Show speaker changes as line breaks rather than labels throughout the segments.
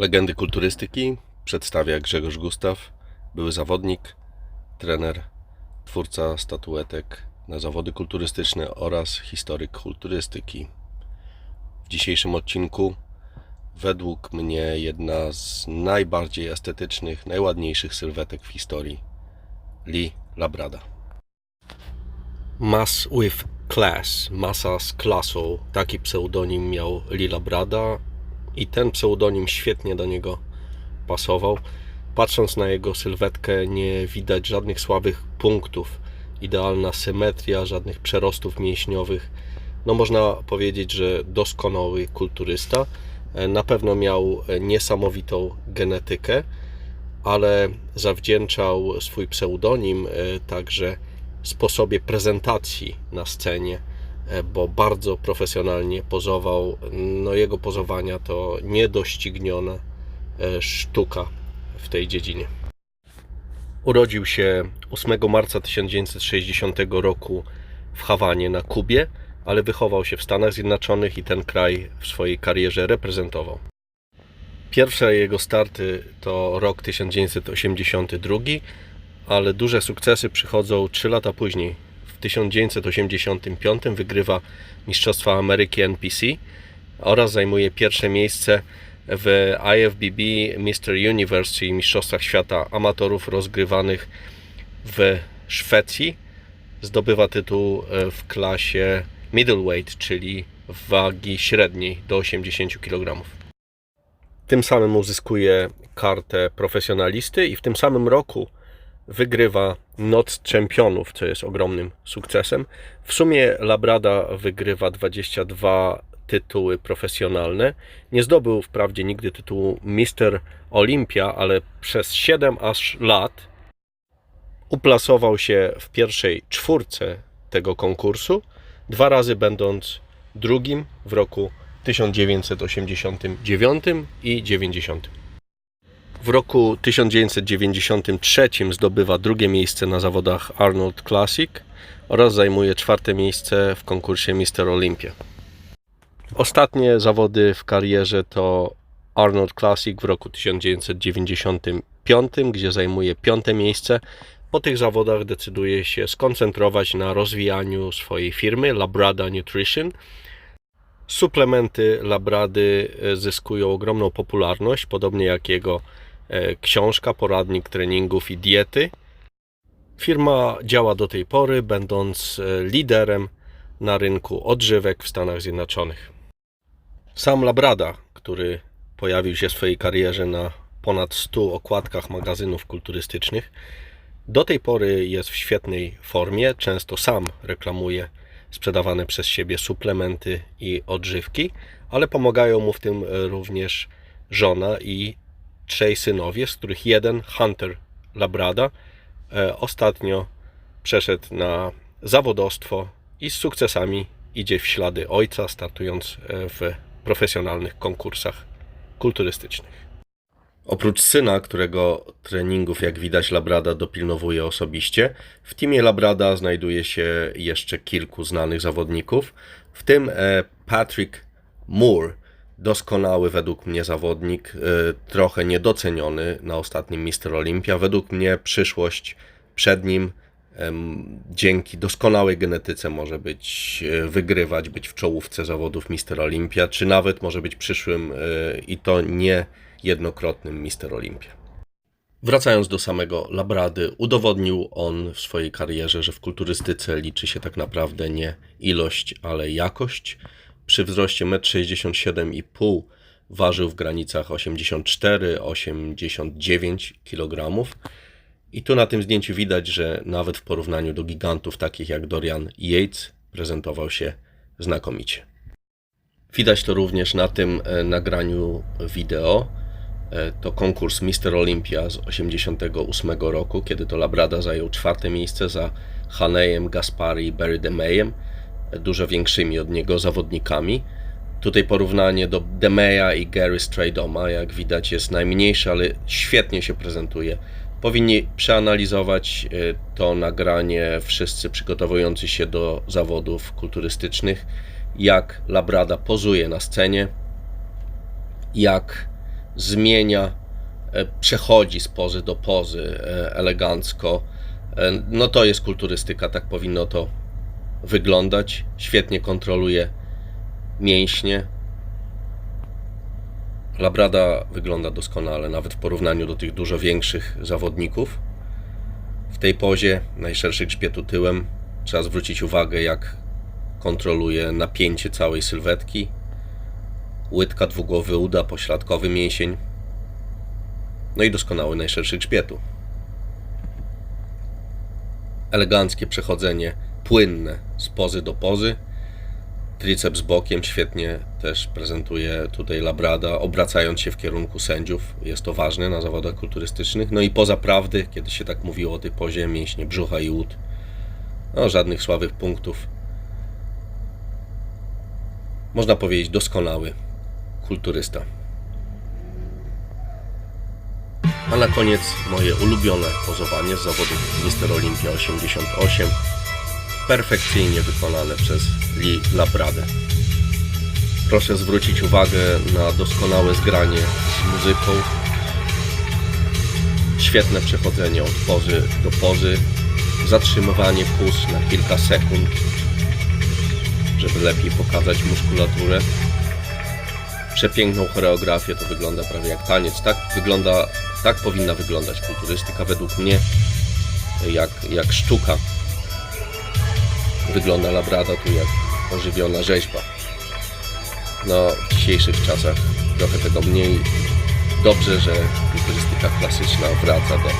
Legendy kulturystyki przedstawia Grzegorz Gustaw, były zawodnik, trener, twórca statuetek na zawody kulturystyczne oraz historyk kulturystyki. W dzisiejszym odcinku według mnie jedna z najbardziej estetycznych, najładniejszych sylwetek w historii Lee Labrada. Mass with Class, masa z klasą, taki pseudonim miał Lila Brada i ten pseudonim świetnie do niego pasował. Patrząc na jego sylwetkę nie widać żadnych słabych punktów, idealna symetria, żadnych przerostów mięśniowych. No można powiedzieć, że doskonały kulturysta. E, Na pewno miał niesamowitą genetykę, ale zawdzięczał swój pseudonim e, także sposobie prezentacji na scenie, bo bardzo profesjonalnie pozował. No jego pozowania to niedościgniona e, sztuka w tej dziedzinie. Urodził się 8 marca 1960 roku w Hawanie na Kubie, ale wychował się w Stanach Zjednoczonych i ten kraj w swojej karierze reprezentował. Pierwsze jego starty to rok 1982, ale duże sukcesy przychodzą 3 lata później. W 1985 wygrywa Mistrzostwa Ameryki NPC oraz zajmuje pierwsze miejsce w IFBB Mr. Universe, czyli Mistrzostwach Świata Amatorów rozgrywanych w Szwecji. Zdobywa tytuł e, w klasie middleweight, czyli wagi średniej do 80 kg. Tym samym uzyskuje kartę profesjonalisty i w tym samym roku wygrywa Noc Czempionów, co jest ogromnym sukcesem. W sumie Labrada wygrywa 22 tytuły profesjonalne. Nie zdobył wprawdzie nigdy tytułu Mister Olympia, ale przez 7 aż lat uplasował się w pierwszej czwórce tego konkursu, dwa razy będąc drugim w roku 1989 i 90. W roku 1993 zdobywa drugie miejsce na zawodach Arnold Classic oraz zajmuje czwarte miejsce w konkursie Mister Olympia. Ostatnie zawody w karierze to Arnold Classic w roku 1995, gdzie zajmuje piąte miejsce. Po tych zawodach decyduje się skoncentrować na rozwijaniu swojej firmy Labrada Nutrition. Suplementy Labrady e, zyskują ogromną popularność, podobnie jak jego książka, poradnik treningów i diety. Firma działa do tej pory, będąc e, liderem na rynku odżywek w Stanach Zjednoczonych. Sam Labrada, który pojawił się w swojej karierze na ponad 100 okładkach magazynów kulturystycznych, do tej pory jest w świetnej formie. Często sam reklamuje sprzedawane przez siebie suplementy i odżywki, ale pomagają mu w tym również żona i trzej synowie, z których jeden, Hunter Labrada, e, ostatnio przeszedł na zawodostwo i z sukcesami idzie w ślady ojca, startując e, w profesjonalnych konkursach kulturystycznych. Oprócz syna, którego treningów, jak widać, Labrada dopilnowuje osobiście, w teamie Labrada znajduje się jeszcze kilku znanych zawodników, w tym e, Patrick Moore, doskonały według mnie zawodnik, e, trochę niedoceniony na ostatnim Mister Olympia. Według mnie przyszłość przed nim dzięki doskonałej genetyce może być e, wygrywać, być w czołówce zawodów Mister Olympia, czy nawet może być przyszłym e, i to nie jednokrotnym Mister Olympia. Wracając do samego Labrady, udowodnił on w swojej karierze, że w kulturystyce liczy się tak naprawdę nie ilość, ale jakość. Przy wzroście 1,67 m ważył w granicach 84-89 kg. I tu na tym zdjęciu widać, że nawet w porównaniu do gigantów takich jak Dorian Yates prezentował się znakomicie. Widać to również na tym e, nagraniu wideo. E, To konkurs Mister Olympia z 1988 roku, kiedy to Labrada zajął czwarte miejsce za Hanejem, Gaspari i Barry DeMeyem, e, dużo większymi od niego zawodnikami. Tutaj porównanie do Demeya i Gary Stradoma, jak widać, jest najmniejsze, ale świetnie się prezentuje. Powinni przeanalizować e, to nagranie wszyscy przygotowujący się do zawodów kulturystycznych, jak Labrada pozuje na scenie, jak zmienia, e, przechodzi z pozy do pozy e, elegancko. E, No to jest kulturystyka, tak powinno to wyglądać. Świetnie kontroluje mięśnie. Labrada wygląda doskonale, nawet w porównaniu do tych dużo większych zawodników. W tej pozie najszerszy grzbietu tyłem trzeba zwrócić uwagę, jak kontroluje napięcie całej sylwetki. Łydka, dwugłowy uda, pośladkowy mięsień. No i doskonały najszerszy grzbietu. Eleganckie przechodzenie, płynne z pozy do pozy. Triceps bokiem świetnie też prezentuje tutaj Labrada, obracając się w kierunku sędziów. Jest to ważne na zawodach kulturystycznych. No i poza prawdy, kiedy się tak mówiło o tej pozie, mięśnie brzucha i łód. No, żadnych słabych punktów. Można powiedzieć doskonały kulturysta. A na koniec moje ulubione pozowanie z zawodów Mister Olympia 88 perfekcyjnie wykonane przez Lee Labradę. Proszę zwrócić uwagę na doskonałe zgranie z muzyką. Świetne przechodzenie od pozy do pozy. Zatrzymywanie pulsu na kilka sekund, żeby lepiej pokazać muskulaturę. Przepiękną choreografię, to wygląda prawie jak taniec. Tak wygląda, tak powinna wyglądać kulturystyka według mnie, jak, jak sztuka wygląda Labrada tu jak ożywiona rzeźba. No, w dzisiejszych czasach trochę tego mniej. Dobrze, że kulturystyka klasyczna wraca do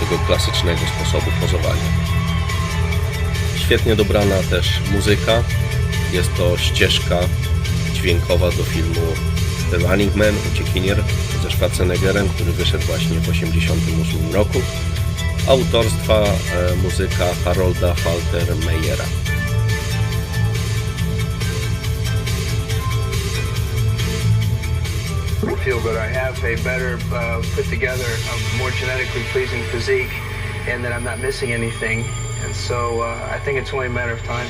tego klasycznego sposobu pozowania. Świetnie dobrana też muzyka. Jest to ścieżka dźwiękowa do filmu The Running Man, Uciekinier ze Schwarzeneggerem, który wyszedł właśnie w 1988 roku autorstwa e, muzyka Harolda Falter-Meyera.
feel that I have a better uh, put together, a more genetically pleasing physique, and that I'm not missing anything. And so uh, I think it's only a matter of time.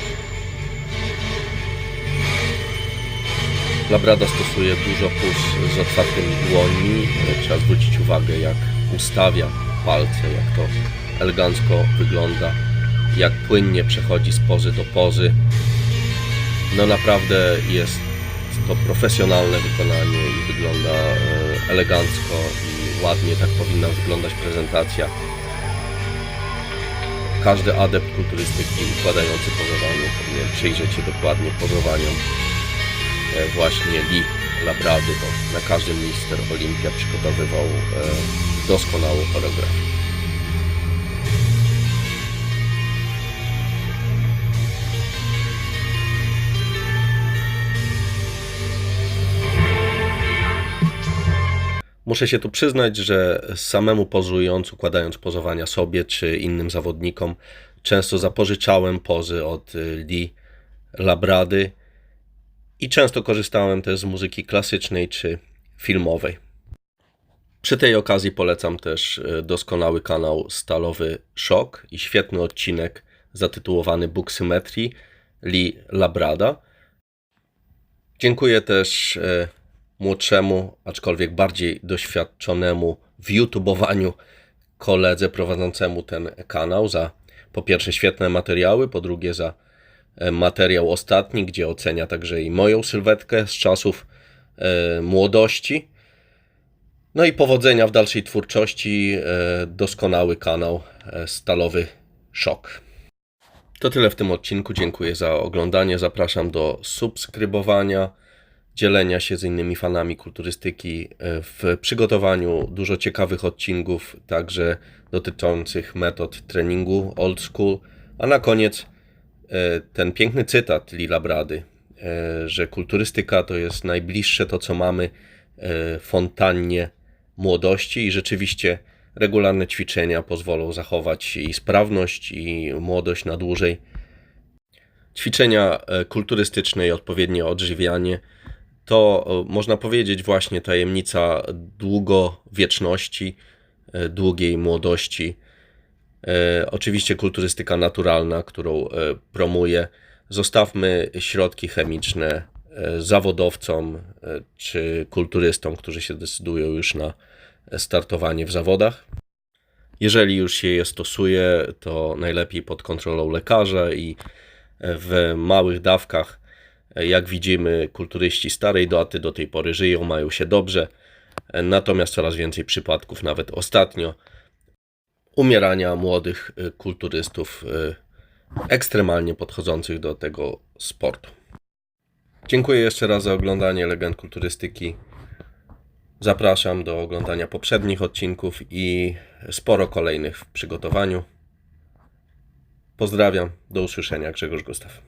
Labrada stosuje dużo pus z otwartymi dłońmi. Trzeba zwrócić uwagę, jak ustawia palce, jak to elegancko wygląda, jak płynnie przechodzi z pozy do pozy. No naprawdę jest to profesjonalne wykonanie i wygląda e, elegancko i ładnie. Tak powinna wyglądać prezentacja. Każdy adept kulturystyki układający pozowanie powinien przyjrzeć się dokładnie pozowaniom e, właśnie Lee Labrady, bo na każdym Mister Olimpia przygotowywał e, doskonałą choreografię. Muszę się tu przyznać, że samemu pozując, układając pozowania sobie czy innym zawodnikom, często zapożyczałem pozy od y, Lee Labrady i często korzystałem też z muzyki klasycznej czy filmowej. Przy tej okazji polecam też e, doskonały kanał Stalowy Szok i świetny odcinek zatytułowany Buksymetrii Lee Labrada. Dziękuję też e, młodszemu, aczkolwiek bardziej doświadczonemu w YouTubowaniu koledze prowadzącemu ten kanał za po pierwsze świetne materiały, po drugie za e, materiał ostatni, gdzie ocenia także i moją sylwetkę z czasów młodości. No i powodzenia w dalszej twórczości. E, doskonały kanał e, Stalowy Szok. To tyle w tym odcinku. Dziękuję za oglądanie. Zapraszam do subskrybowania, dzielenia się z innymi fanami kulturystyki e, w przygotowaniu dużo ciekawych odcinków, także dotyczących metod treningu old school. A na koniec ten piękny cytat Lila Brady, że kulturystyka to jest najbliższe to, co mamy fontannie młodości i rzeczywiście regularne ćwiczenia pozwolą zachować i sprawność, i młodość na dłużej. Ćwiczenia e, kulturystyczne i odpowiednie odżywianie to e, można powiedzieć właśnie tajemnica długowieczności, e, długiej młodości. Oczywiście kulturystyka naturalna, którą e, promuję. Zostawmy środki chemiczne zawodowcom czy kulturystom, którzy się decydują już na startowanie w zawodach. Jeżeli już się je stosuje, to najlepiej pod kontrolą lekarza i w małych dawkach. Jak widzimy, kulturyści starej daty do tej pory żyją, mają się dobrze. Natomiast coraz więcej przypadków, nawet ostatnio, umierania młodych y, kulturystów y, ekstremalnie podchodzących do tego sportu. Dziękuję jeszcze raz za oglądanie Legend Kulturystyki. Zapraszam do oglądania poprzednich odcinków i sporo kolejnych w przygotowaniu. Pozdrawiam, do usłyszenia, Grzegorz Gustaw.